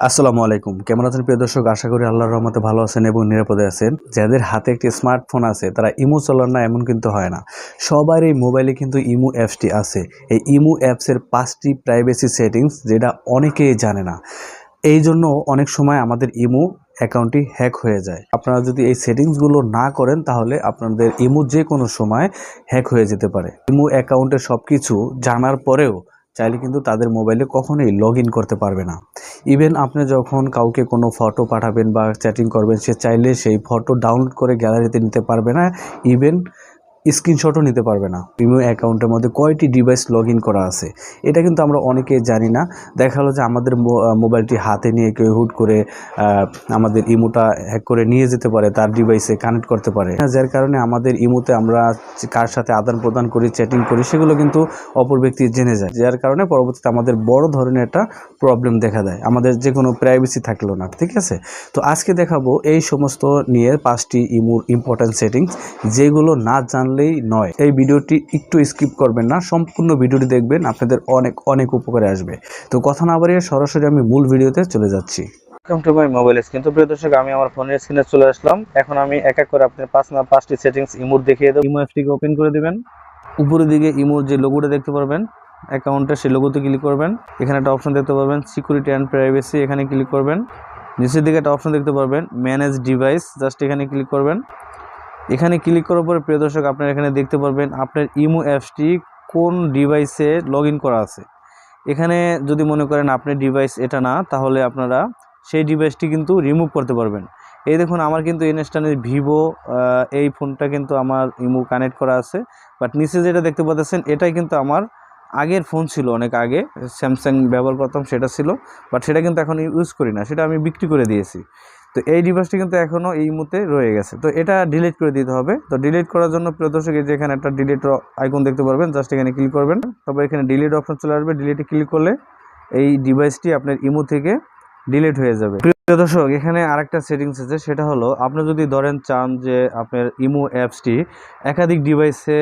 আসসালামু আলাইকুম। কেমন আছেন প্রিয় দর্শক? আশা করি আল্লাহর রহমতে ভালো আছেন এবং নিরাপদে আছেন। যাদের হাতে একটি স্মার্টফোন আছে, তারা ইমো চলার না, এমন কিন্তু হয় না। সবার এই মোবাইলে কিন্তু ইমো অ্যাপসটি আছে। এই ইমো অ্যাপসের পাঁচটি প্রাইভেসি সেটিংস যেটা অনেকেই জানে না। এই জন্য অনেক সময় আমাদের ইমো অ্যাকাউন্টটি হ্যাক হয়ে যায়। আপনারা যদি এই সেটিংসগুলো না করেন, তাহলে আপনাদের ইমো যে কোনো সময় হ্যাক হয়ে যেতে পারে। ইমো অ্যাকাউন্টের সব কিছু জানার পরেও চাইলে কিন্তু তাদের মোবাইলে কখনোই লগ করতে পারবে না। ইভেন আপনি যখন কাউকে কোনো ফটো পাঠাবেন বা চ্যাটিং করবেন, সে চাইলে সেই ফটো ডাউনলোড করে গ্যালারিতে নিতে পারবে না। ইভেন স্ক্রিনশটও নিতে পারবে না। ইমো অ্যাকাউন্টের মধ্যে কয়টি ডিভাইস লগ করা আছে? এটা কিন্তু আমরা অনেকেই জানি না। দেখা যে আমাদের মোবাইলটি হাতে নিয়ে কেউ হুট করে আমাদের ইমোটা হ্যাক করে নিয়ে যেতে পারে, তার ডিভাইসে কানেক্ট করতে পারে। যার কারণে আমাদের ইমোতে আমরা কার সাথে আদান প্রদান করি চ্যাটিং করি, সেগুলো কিন্তু অপর ব্যক্তি জেনে যায়। যার কারণে পরবর্তীতে আমাদের বড় ধরনের একটা প্রবলেম দেখা দেয়। আমাদের যে কোনো প্রাইভেসি থাকল না, ঠিক আছে? তো আজকে দেখাবো এই সমস্ত নিয়ে পাঁচটি ইমোর ইম্পর্ট্যান্ট সেটিংস যেগুলো না জানলেই নয়। এই ভিডিওটি একটু স্কিপ করবেন না সম্পূর্ণ ভিডিওটি দেখবেন আপনাদের অনেক অনেক উপকারে আসবে। তো কথা না বাড়িয়ে সরাসরি আমি মূল ভিডিওতে চলে যাচ্ছি। Welcome to my mobile screen তো প্রিয় দর্শক আমি আমার ফোনের স্ক্রিনে চলে আসলাম। এখন আমি এক এক করে আপনার পাঁচ না পাঁচটি সেটিংস ইমোর দেখিয়ে দেবো। ইমো অ্যাপটিকে ওপেন করে দিবেন। উপরের দিকে ইমোর যে লোগোটা দেখতে পারবেন অ্যাকাউন্টে সেই লোগোতে ক্লিক করবেন। এখানে একটা অপশন দেখতে পারবেন সিকিউরিটি অ্যান্ড প্রাইভেসি এখানে ক্লিক করবেন। নিচের দিকে একটা অপশন দেখতে পারবেন ম্যানেজ ডিভাইস জাস্ট এখানে ক্লিক করবেন। এখানে ক্লিক করার পরে, প্রিয় দর্শক, আপনারা এখানে দেখতে পারবেন আপনার ইমো অ্যাপসটি কোন ডিভাইসে লগ করা আছে। এখানে যদি মনে করেন আপনার ডিভাইস এটা না, তাহলে আপনারা সেই ডিভাইসটি কিন্তু রিমুভ করতে পারবেন। এই দেখুন, আমার কিন্তু ইনস্টানের ভিভো এই ফোনটা কিন্তু আমার ইমো কানেক্ট করা আছে। বাট নিচে যেটা দেখতে পাচ্ছেন, এটাই কিন্তু আমার আগের ফোন ছিল, অনেক আগে স্যামসাং ব্যবহার করতাম, সেটা ছিল। বাট সেটা কিন্তু এখন ইউজ করি না, সেটা আমি বিক্রি করে দিয়েছি। তো এই ডিভাইসটি কিন্তু এখনও এই মুহূর্তে রয়ে গেছে। তো এটা ডিলিট করে দিতে হবে। তো ডিলিট করার জন্য প্রিয় দর্শক, এই যে এখানে একটা ডিলিট আইকন দেখতে পারবেন জাস্ট এখানে ক্লিক করবেন। তবে এখানে ডিলিট অপশন চলে আসবে। ডিলিটে ক্লিক করলে এই ডিভাইসটি আপনার ইমো থেকে ডিলিট হয়ে যাবে। প্রিয় দর্শক, এখানে আরেকটা সেটিংস আছে। সেটা হলো, আপনি যদি ধরেন চান যে আপনার ইমো অ্যাপসটি একাধিক ডিভাইসে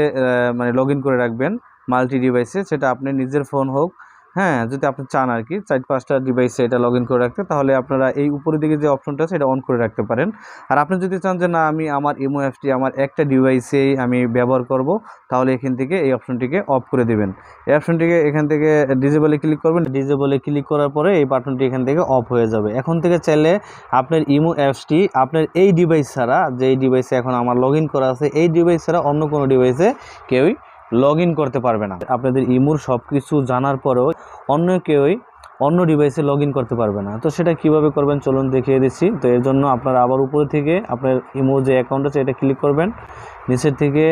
মানে লগ করে রাখবেন মাল্টি ডিভাইসে সেটা আপনি নিজের ফোন হোক হ্যাঁ যদি আপনি চান আর কি চার পাঁচটা ডিভাইসে এটা লগ করে রাখতে, তাহলে আপনারা এই উপরের দিকে যে অপশনটা আছে, এটা অন করে রাখতে পারেন। আর আপনি যদি চান যে, না, আমি আমার ইমো অ্যাপটি আমার একটা ডিভাইসেই আমি ব্যবহার করব তাহলে এখান থেকে এই অপশনটিকে অফ করে দেবেন। এই অপশনটিকে এখান থেকে ডিজেবলে ক্লিক করবেন। ডিজেবলে ক্লিক করার পরে এই বাটনটি এখান থেকে অফ হয়ে যাবে। এখন থেকে চাইলে আপনার ইমো অ্যাপসটি আপনার এই ডিভাইস ছাড়া, যেই ডিভাইসে এখন আমার লগ করা আছে, এই ডিভাইস ছাড়া অন্য কোনো ডিভাইসে কেউই লগ করতে পারবে না। আপনাদের ইমোর সব কিছু জানার পরেও অন্য কেউই অন্য ডিভাইসে লগ করতে পারবে না। তো সেটা কীভাবে করবেন চলুন দেখিয়ে দিচ্ছি। তো এর জন্য আপনারা আবার উপরে থেকে আপনার ইমোর যে অ্যাকাউন্ট আছে এটা ক্লিক করবেন। নিচের থেকে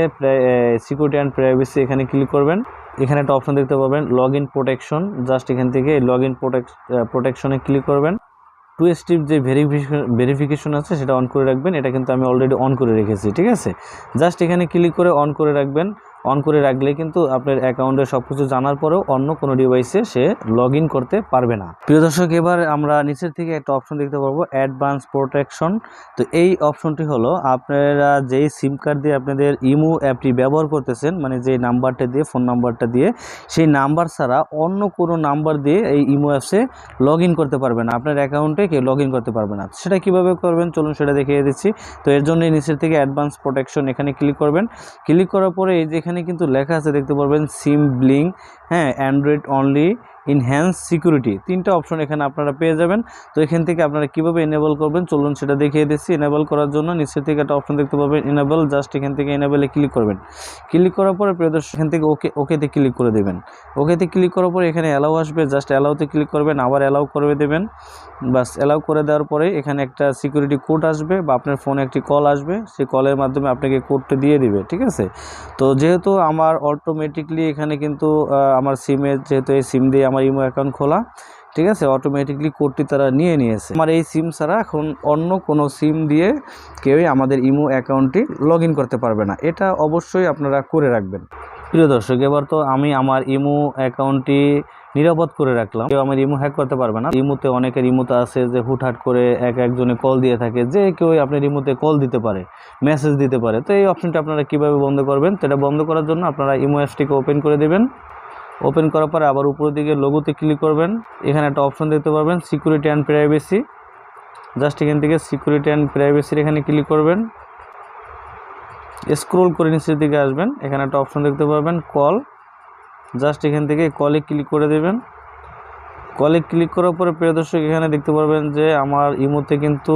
সিকিউরিটি অ্যান্ড প্রাইভেসি এখানে ক্লিক করবেন। এখানে একটা অপশন দেখতে পাবেন লগ ইন প্রোটেকশন জাস্ট এখান থেকে লগ ইন প্রোটেকশনে ক্লিক করবেন। টু স্টেপ যে ভেরিফিকেশন ভেরিফিকেশন আছে সেটা অন করে রাখবেন। এটা কিন্তু আমি অলরেডি অন করে রেখেছি, ঠিক আছে? জাস্ট এখানে ক্লিক করে অন করে রাখবেন। অন করে রাখলে কিন্তু আপনার অ্যাকাউন্টে সব কিছু জানার পরেও অন্য কোনো ডিভাইসে সে লগ করতে পারবে না। প্রিয় দর্শক, এবার আমরা নিচের থেকে একটা অপশন দেখতে পারব অ্যাডভান্স প্রোটেকশন তো এই অপশনটি হলো, আপনারা যেই সিম কার্ড দিয়ে আপনাদের ইমো অ্যাপটি ব্যবহার করতেছেন মানে যে নাম্বারটা দিয়ে ফোন নাম্বারটা দিয়ে, সেই নাম্বার ছাড়া অন্য কোনো নাম্বার দিয়ে এই ইমো অ্যাপসে লগ করতে পারবে না, আপনার অ্যাকাউন্টে কেউ লগ করতে পারবে না। সেটা কীভাবে করবেন? চলুন সেটা দেখিয়ে দিচ্ছি। তো এর জন্য নিচের থেকে অ্যাডভান্স প্রোটেকশন এখানে ক্লিক করবেন। ক্লিক করার পরে এই যে এখানে কিন্তু লেখা আছে দেখতে পারবেন সিম ব্লিং হ্যাঁ অ্যান্ড্রয়েড অনলি ইনহ্যান্স সিকিউরিটি তিনটা অপশন এখানে আপনারা পেয়ে যাবেন। তো এখান থেকে আপনারা কীভাবে এনেবল করবেন? চলুন সেটা দেখিয়ে দিচ্ছি। এনেবল করার জন্য নিচের থেকে একটা অপশন দেখতে পাবেন এনেবল জাস্ট এখান থেকে এনেবলে ক্লিক করবেন। ক্লিক করার পরে প্রিয় দর্শক, এখান থেকে ওকে ওকেতে ক্লিক করে দেবেন। ওকেতে ক্লিক করার পরে এখানে অ্যালাউ আসবে জাস্ট অ্যালাউতে ক্লিক করবেন, আবার অ্যালাউ করে দেবেন। বাস অ্যালাউ করে দেওয়ার পরে এখানে একটা সিকিউরিটি কোড আসবে বা আপনার ফোনে একটি কল আসবে। সেই কলের মাধ্যমে আপনাকে কোডটা দিয়ে দিবে, ঠিক আছে? তো যেহেতু আমার অটোমেটিকলি এখানে কিন্তু আমার সিমে যেহেতু এই সিম দিয়ে আমার ইমো অ্যাকাউন্ট খোলা, ঠিক আছে? অটোমেটিকলি কোডটি তারা নিয়ে নিয়েছে। আমার এই সিম ছাড়া এখন অন্য কোনো সিম দিয়ে কেউই আমাদের ইমো অ্যাকাউন্টটি লগ করতে পারবে না। এটা অবশ্যই আপনারা করে রাখবেন। প্রিয় দর্শক, এবার তো আমি আমার ইমো অ্যাকাউন্টটি নিরাপদ করে রাখলাম। কেউ আমার ইমো হ্যাক করতে পারবে না। ইমোতে অনেকের ইমোতে আছে যে হুটহাট করে এক একজনে কল দিয়ে থাকে। যে কেউ আপনার ইমোতে কল দিতে পারে মেসেজ দিতে পারে। তো এই অপশনটা আপনারা কীভাবে বন্ধ করবেন? সেটা বন্ধ করার জন্য আপনারা ইমো অ্যাপসটিকে ওপেন করে দেবেন। ওপেন করার পরে আবার উপরের দিকে লোগোতে ক্লিক করবেন। এখানে একটা অপশন দেখতে পারবেন সিকিউরিটি অ্যান্ড প্রাইভেসি জাস্ট এখান থেকে সিকিউরিটি অ্যান্ড প্রাইভেসির এখানে ক্লিক করবেন। স্ক্রোল করে নিচের দিকে আসবেন, এখানে একটা অপশন দেখতে পারবেন কল জাস্ট এখান থেকে কলে ক্লিক করে দেবেন। কলে ক্লিক করার পরে প্রিয় দর্শক, এখানে দেখতে পারবেন যে আমার ইমোতে কিন্তু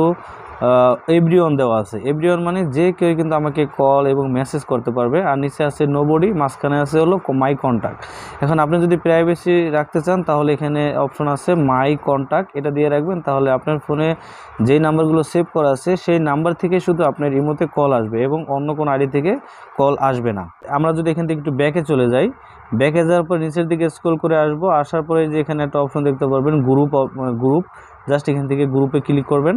এভরিওয়ান দেওয়া আছে। এভরিওয়ান মানে যে কেউ কিন্তু আমাকে কল এবং মেসেজ করতে পারবে। আর নিচে আছে নোবডি মাঝখানে আছে হলো মাই কন্ট্যাক্ট এখন আপনি যদি প্রাইভেসি রাখতে চান, তাহলে এখানে অপশন আছে মাই কন্ট্যাক্ট এটা দিয়ে রাখবেন, তাহলে আপনার ফোনে যেই নাম্বারগুলো সেভ করা আছে, সেই নাম্বার থেকে শুধু আপনার ইমোতে কল আসবে এবং অন্য কোনো আইডি থেকে কল আসবে না। আমরা যদি এখান থেকে একটু ব্যাকে চলে যাই ব্যাকে যাওয়ার পর নিচের দিকে স্ক্রল করে আসব। আসার পরে যে এখানে একটা অপশন দেখতে পারবেন গ্রুপ গ্রুপ জাস্ট এখান থেকে গ্রুপে ক্লিক করবেন।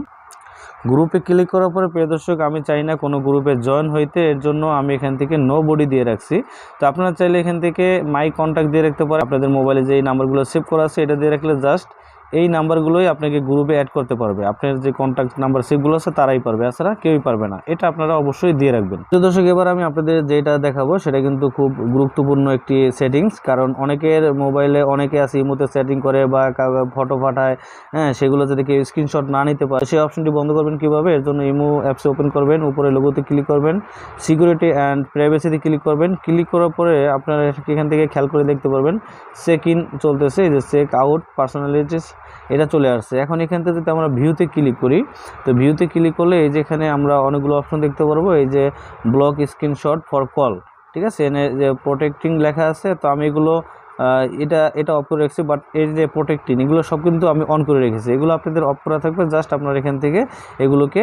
গ্রুপে ক্লিক করার পরে, প্রিয় দর্শক, আমি চাই না কোনো গ্রুপে জয়েন হইতে। এর জন্য আমি এখান থেকে নো বডি দিয়ে রাখছি। তো আপনারা চাইলে এখান থেকে মাই কন্ট্যাক্ট দিয়ে রাখতে পারেন। আপনাদের মোবাইলে যে নাম্বারগুলো সেভ করা আছে, এটা দিয়ে রাখলে জাস্ট এই নাম্বারগুলোই আপনাকে গ্রুপে অ্যাড করতে পারবে। আপনার যে কন্ট্যাক্ট নাম্বার সেগুলো আছে, তারাই পারবে। এছাড়া কেউই পারবে না। এটা আপনারা অবশ্যই দিয়ে রাখবেন। তো দর্শক, এবার আমি আপনাদের যেটা দেখাবো, সেটা কিন্তু খুব গুরুত্বপূর্ণ একটি সেটিংস কারণ অনেকের মোবাইলে অনেকে আছে ইমোতে সেটিং করে বা ফটো পাঠায় হ্যাঁ সেগুলো যদি কেউ স্ক্রিনশট না নিতে পারে, সেই অপশনটি বন্ধ করবেন কীভাবে? এর জন্য ইমো অ্যাপসে ওপেন করবেন, উপরে লোগোতে ক্লিক করবেন সিকিউরিটি অ্যান্ড প্রাইভেসিতে ক্লিক করবেন। ক্লিক করার পরে আপনারা এখান থেকে খেয়াল করে দেখতে পারবেন চেক ইন চলতেছে। এই যে চেক আউট পার্সোনালিটিস এটা চলে আসছে। এখন এখান থেকে যদি আমরা ভিউতে ক্লিক করি, তো ভিউতে ক্লিক করলে এই যে এখানে আমরা অনেকগুলো অপশন দেখতে পারব। এই যে ব্লক স্ক্রিনশট ফর কল ঠিক আছে? এনে যে প্রোটেক্টিং লেখা আছে, তো আমি এগুলো এটা এটা অফ করে রেখেছি বাট এই যে প্রোটেক্টিং এগুলো সব কিন্তু আমি অন করে রেখেছি। এগুলো আপনাদের অফ করা থাকবে জাস্ট আপনার এখান থেকে এগুলোকে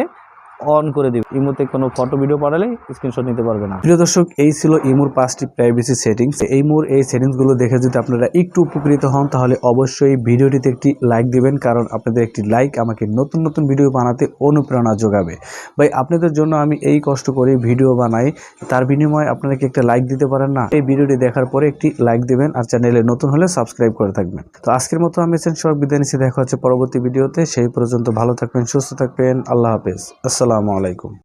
অন করে দিবে। ইমোতে কোনো ফটো ভিডিও পাঠালে স্ক্রিনশট নিতে পারবে না। প্রিয় দর্শক, এই ছিল ইমুর পাঁচটি প্রাইভেসি সেটিংস এই মুর এই সেটিংসগুলো দেখে যদি আপনারা একটু উপকৃত হন, তাহলে অবশ্যই ভিডিওটিতে একটি লাইক দিবেন, কারণ আপনাদের একটি লাইক আমাকে নতুন নতুন ভিডিও বানাতে অনুপ্রেরণা যোগাবে। ভাই, আপনাদের জন্য আমি এই কষ্ট করে ভিডিও বানাই। তার বিনিময়ে আপনারা কি একটা লাইক দিতে পারেন না? এই ভিডিওটি দেখার পরে একটি লাইক দিবেন আর চ্যানেলে নতুন হলে সাবস্ক্রাইব করে থাকবেন। তো আজকের মতো আমি এসেন সব বিদায় নিচ্ছি দেখা হচ্ছে পরবর্তী ভিডিওতে সেই পর্যন্ত ভালো থাকবেন, সুস্থ থাকবেন। আল্লাহ হাফেজ। আসসালামু আলাইকুম।